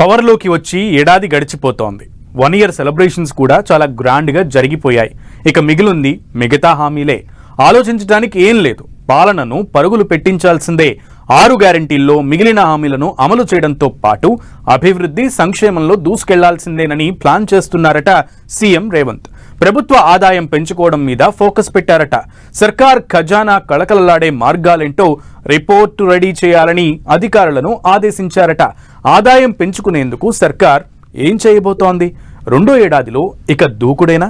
పవర్లోకి వచ్చి ఏడాది గడిచిపోతోంది. One year celebrations కూడా చాలా గ్రాండ్గా జరిగిపోయాయి. ఇక మిగిలింది మిగతా హామీలే. ఆలోచించడానికి ఏం లేదు. పాలనను పరుగులు పెట్టించాల్సిందే. ఆరు గ్యారంటీల్లో మిగిలిన హామీలను అమలు చేయడంతో పాటు అభివృద్ధి సంక్షేమంలో దూసుకెళ్ళాల్సిందేనని ప్లాన్ చేస్తున్నారట సీఎం రేవంత్. ప్రభుత్వ ఆదాయం పెంచుకోవడం మీద ఫోకస్ పెట్టారట. సర్కార్ ఖజానా కళకళలాడే మార్గాలేంటో రిపోర్టు రెడీ చేయాలని అధికారులను ఆదేశించారట. ఆదాయం పెంచుకునేందుకు సర్కార్ ఏం చేయబోతోంది? రెండో ఏడాదిలో ఇక దూకుడేనా?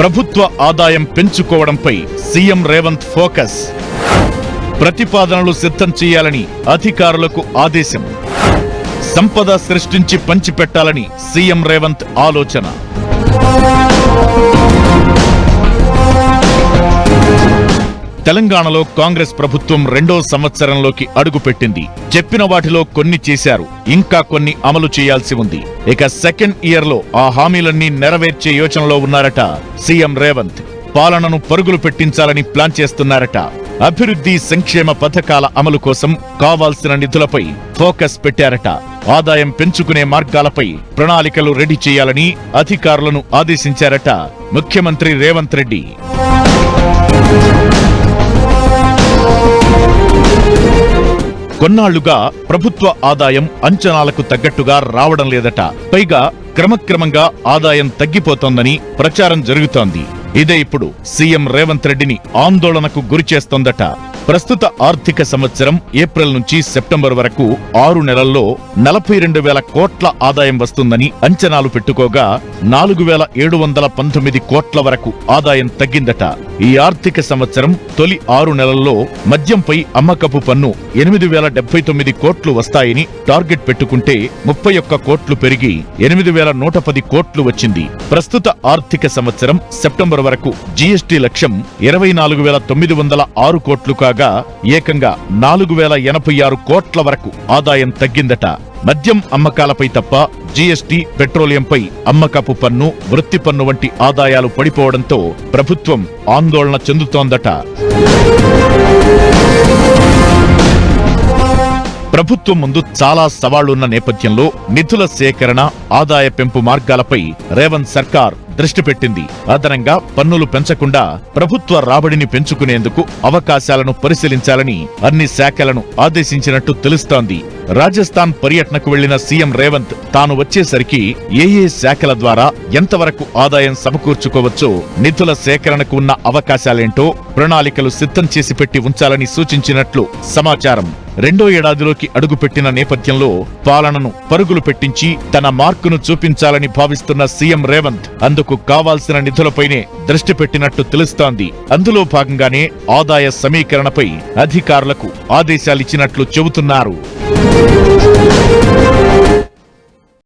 ప్రభుత్వ ఆదాయం పెంచుకోవడంపై సీఎం రేవంత్ ఫోకస్. ప్రతిపాదనలు సిద్ధం చేయాలని అధికారులకు ఆదేశం. సంపద సృష్టించి పంచిపెట్టాలని సీఎం రేవంత్ ఆలోచన. తెలంగాణలో కాంగ్రెస్ ప్రభుత్వం రెండో సంవత్సరంలోకి అడుగుపెట్టింది. చెప్పిన వాటిలో కొన్ని చేశారు. ఇంకా కొన్ని అమలు చేయాల్సి ఉంది. ఇక సెకండ్ ఇయర్లో ఆ హామీలన్నీ నెరవేర్చే యోచనలో ఉన్నారట సీఎం రేవంత్. పాలనను పరుగులు పెట్టించాలని ప్లాన్ చేస్తున్నారట. అభివృద్ధి సంక్షేమ పథకాల అమలు కోసం కావాల్సిన నిధులపై ఫోకస్ పెట్టారట. ఆదాయం పెంచుకునే మార్గాలపై ప్రణాళికలు రెడీ చేయాలని అధికారులను ఆదేశించారట ముఖ్యమంత్రి రేవంత్ రెడ్డి. కొన్నాళ్ళుగా ప్రభుత్వ ఆదాయం అంచనాలకు తగ్గట్టుగా రావడం లేదట. పైగా క్రమక్రమంగా ఆదాయం తగ్గిపోతోందని ప్రచారం జరుగుతోంది. ఇదే ఇప్పుడు సీఎం రేవంత్ రెడ్డిని ఆందోళనకు గురిచేస్తోందట ప్రస్తుత ఆర్థిక సంవత్సరం ఏప్రిల్ నుంచి సెప్టెంబర్ వరకు ఆరు నెలల్లో నలభై రెండు వేల కోట్ల ఆదాయం వస్తుందని అంచనాలు పెట్టుకోగా నాలుగు వేల ఏడు వందల పంతొమ్మిది కోట్ల వరకు ఆదాయం తగ్గిందట. ఈ ఆర్థిక సంవత్సరం తొలి ఆరు నెలల్లో మద్యంపై అమ్మకపు పన్ను ఎనిమిది వేల డెబ్బై తొమ్మిది కోట్లు వస్తాయని టార్గెట్ పెట్టుకుంటే ముప్పై ఒక్క కోట్లు పెరిగి ఎనిమిది వేల నూట పది కోట్లు వచ్చింది. ప్రస్తుత ఆర్థిక సంవత్సరం సెప్టెంబర్ వరకు జీఎస్టీ లక్ష్యం ఇరవై నాలుగు వేల తొమ్మిది వందల ఆరు కోట్లు కాగా ఏకంగా నాలుగు వేల ఎనభై ఆరు కోట్ల వరకు ఆదాయం తగ్గిందట. మద్యం అమ్మకాలపై తప్ప జీఎస్టీ పెట్రోలియంపై అమ్మకపు పన్ను వృత్తి పన్ను వంటి ఆదాయాలు పడిపోవడంతో ప్రభుత్వం ఆందోళన చెందుతోందట. ప్రభుత్వం ముందు చాలా సవాళ్ళున్న నేపథ్యంలో నిధుల సేకరణ ఆదాయ పెంపు మార్గాలపై రేవంత్ సర్కార్ దృష్టి పెట్టింది. అదనంగా పన్నులు పెంచకుండా ప్రభుత్వ రాబడిని పెంచుకునేందుకు అవకాశాలను పరిశీలించాలని అన్ని శాఖలను ఆదేశించినట్టు తెలుస్తోంది. రాజస్థాన్ పర్యటనకు వెళ్ళిన సీఎం రేవంత్ తాను వచ్చేసరికి ఏ ఏ శాఖల ద్వారా ఎంతవరకు ఆదాయం సమకూర్చుకోవచ్చో నిధుల సేకరణకు ఉన్న అవకాశాలేంటో ప్రణాళికలు సిద్ధం చేసి పెట్టి ఉంచాలని సూచించినట్లు సమాచారం. రెండో ఏడాదిలోకి అడుగుపెట్టిన నేపథ్యంలో పాలనను పరుగులు పెట్టించి తన మార్కును చూపించాలని భావిస్తున్న సీఎం రేవంత్ అందుకు కావాల్సిన నిధులపైనే దృష్టి పెట్టినట్టు తెలుస్తోంది. అందులో భాగంగానే ఆదాయ సమీకరణపై అధికారులకు ఆదేశాలిచ్చినట్లు చెబుతున్నారు.